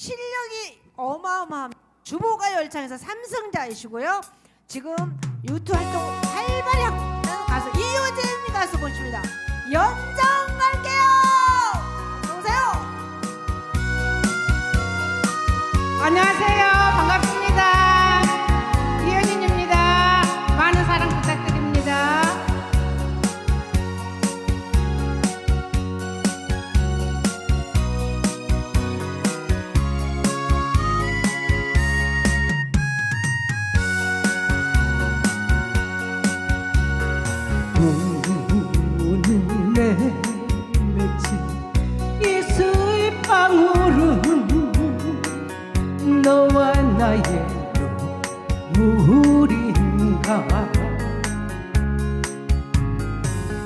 실력이 어마어마한 주보가 열창에서 삼성자이시고요. 지금 유튜브 활동 활발히 하고 있는 가수 이효진 가수 모십니다. 연장 갈게요. 오세요. 안녕하세요.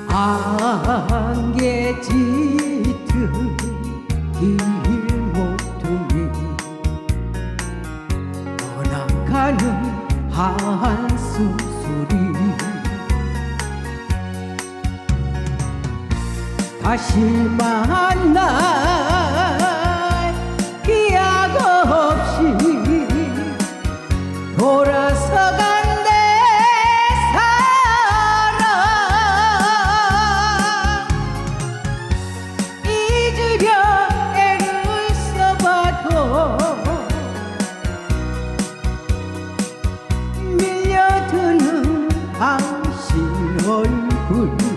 안개 짙은 길모퉁이 떠나가는 한숨 소리. 다시 만날 呜。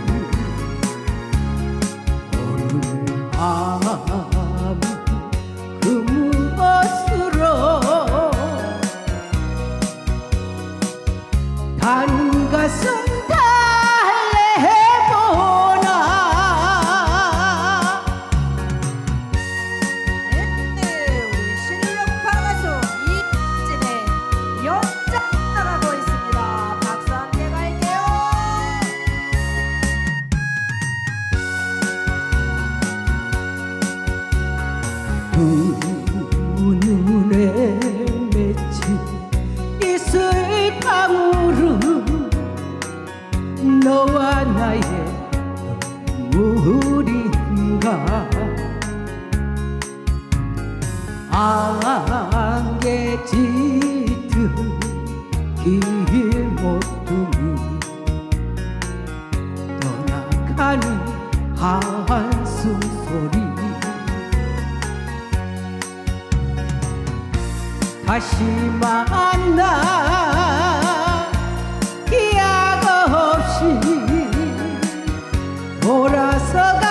두 눈에 맺힌 이슬 방울은 너와 나의 눈물인가? 안개 짙은 길모퉁이 떠나가는 한숨 소리 다시 만나 기약 없이 돌아서가